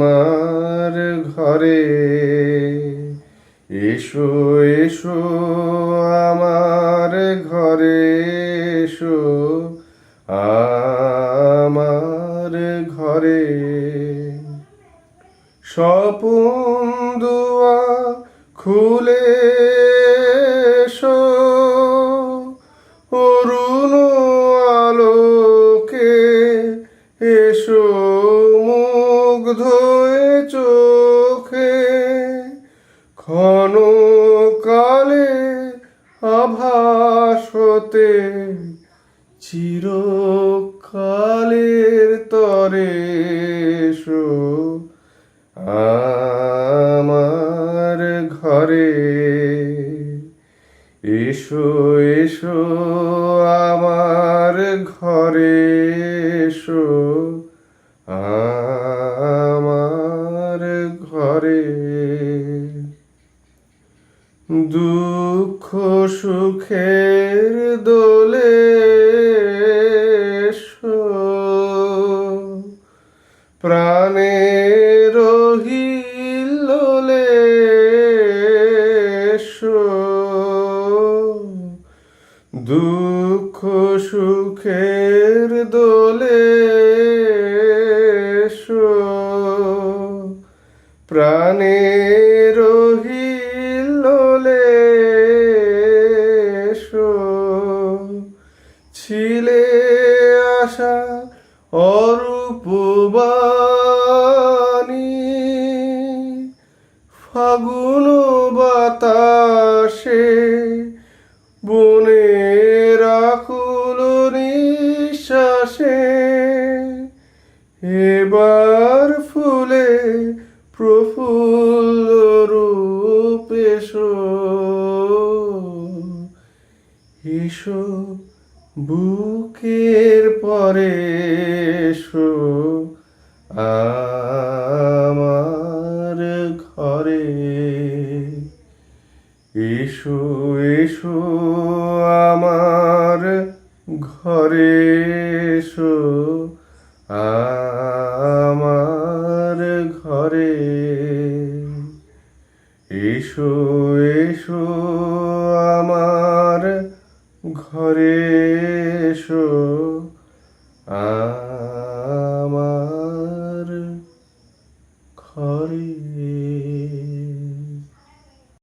আমার ঘরে। এসো এসো আমার ঘরে, এসো আমার ঘরে। স্বপন দুয়া খুলে অরুণ আলোকে এসো মুগ্ধ ক্ষণ কালে আভাস হতে চিরকালের তরে আমার ঘরে এসো এসো আমার ঘরে। দুঃখ সুখের দোলে হিল্লোলে এসো। দুঃখ সুখের দোলে প্রাণের আশা অরূপবাণী। ফাগুন বাতাসে বনে রাখুল নিঃশ্বাসে। এবার ফুলে প্রফুল্ল রূপ এসো। এসো বুকের পরে এসো আমার ঘরে। এসো এসো আমার ঘরে এসো আমার ঘরে। এসো এসো ঘরে এসো